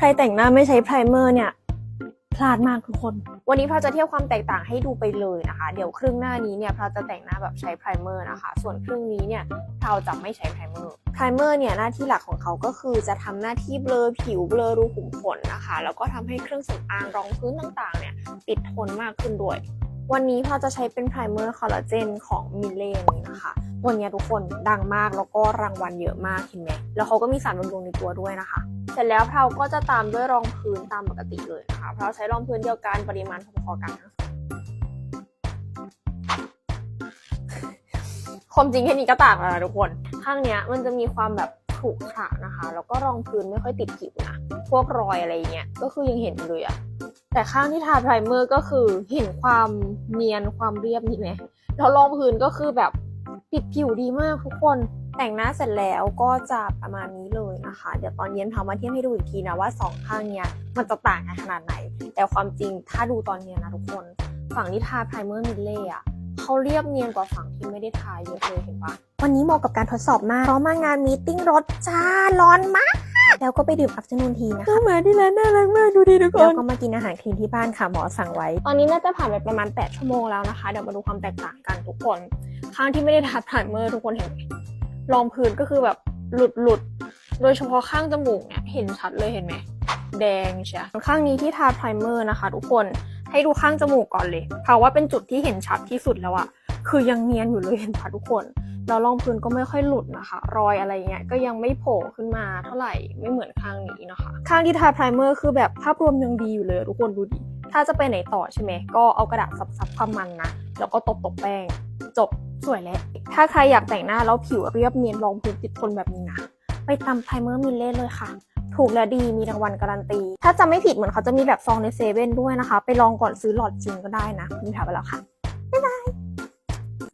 ใครแต่งหน้าไม่ใช้ไพรเมอร์เนี่ยพลาดมากทุกคน วันนี้พราจะเทียบความแตกต่างให้ดูไปเลยนะคะ เดี๋ยวครึ่งหน้านี้เนี่ยพราจะแต่งหน้าแบบใช้ไพรเมอร์นะคะ ส่วนครึ่งนี้เนี่ยเราจะไม่ใช้ไพรเมอร์ ไพรเมอร์เนี่ยหน้าที่หลักของเขาก็คือจะทำหน้าที่เบลอผิวเบลอรูขุมขนนะคะ แล้วก็ทำให้เครื่องสำอางรองพื้นต่างๆเนี่ยติดทนมากขึ้นด้วย วันนี้พาจะใช้เป็นไพรเมอร์คอลลาเจนของมิเลนนี้นะคะวันนี้ทุกคนดังมากแล้วก็รางวัลเยอะมากเห็นไหมแล้วเขาก็มีสารบำรุงในตัวด้วยนะคะ เสร็จแล้วเราก็จะตามด้วยรองพื้นตามปกติเลยนะคะเราใช้รองพื้นเดียวกันปริมาณพอๆกันทั้งสองความจริงแค่นี้ก็ต่างแล้วนะทุกคน ข้างเนี้ยมันจะมีความแบบขรุขระนะคะ แล้วก็รองพื้นไม่ค่อยติดผิวนะ พวกรอยอะไรเงี้ย ก็คือยังเห็นเลยอะ แต่ข้างที่ทาไพรเมอร์ก็คือเห็นความเนียนความเรียบนี่ไหมแล้วรองพื้นก็คือแบบปิดผิวดีมากทุกคนแต่งหน้าเสร็จแล้วก็จะประมาณนี้เลยนะคะ เดี๋ยวตอนเย็นทำมาเทียบให้ดูอีกทีนะว่าสองข้างเนี้ยมันจะต่างกันขนาดไหน แต่ความจริงถ้าดูตอนเนี้ยนะทุกคน ฝั่งที่ทาไพรเมอร์มิลเล่อะเขาเรียบเนียนกว่าฝั่งที่ไม่ได้ทาเยอะเลยเห็นปะวันนี้เหมาะกับการทดสอบมากเพราะมางานมีตติ้งรถจ้าร้อนมาก แล้วก็ไปดื่มอัฟเตอร์นูนทีนะคะหมาที่ร้านน่ารักมากดูดิทุกคแล้วนก็มากินอาหารคลีนที่บ้านค่ะหมอสั่งไว้ ตอนนี้น่าจะผ่านไปประมาณ 8 ชั่วโมงแล้วนะคะ เดี๋ยวมาดูความแตกต่างกันทุกคน ข้างที่ไม่ได้ทาไพรเมอร์ทุกคนเห็นไหมรองพื้นก็คือแบบหลุดหลุดๆโดยเฉพาะข้างจมูกเนี่ยเห็นชัดเลยเห็นไหมแดงใช่ข้างนี้ที่ทาไพรเมอร์นะคะ ทุกคนให้ดูข้างจมูกก่อนเลยเพราะว่าเป็นจุดที่เห็นชัดที่สุดแล้วอะ คือยังเนียนอยู่เลยเห็นปะทุกคน แล้วรองพื้นก็ไม่ค่อยหลุดนะคะ รอยอะไรเงี้ยก็ยังไม่โผล่ขึ้นมาเท่าไหร่ไม่เหมือนข้างนี้นะคะ ข้างที่ทาไพรเมอร์คือแบบภาพรวมยังดีอยู่เลยทุกคนดูดิถ้าจะไปไหนต่อใช่ไหมก็เอากระดาษซับๆความมันนะแล้วก็ตบตบแป้งจบสวยแล้วถ้าใครอยากแต่งหน้าแล้วผิวเรียบเนียนรองพื้นติดทนแบบนี้นะไปตำไพรเมอร์มิลเล่เลยค่ะถูกและดีมีรางวัลการันตี ถ้าจำไม่ผิดเหมือนเขาจะมีแบบซองในเซเว่นด้วยนะคะ ไปลองก่อนซื้อหลอดจริงก็ได้นะมีถามไปแล้วค่ะ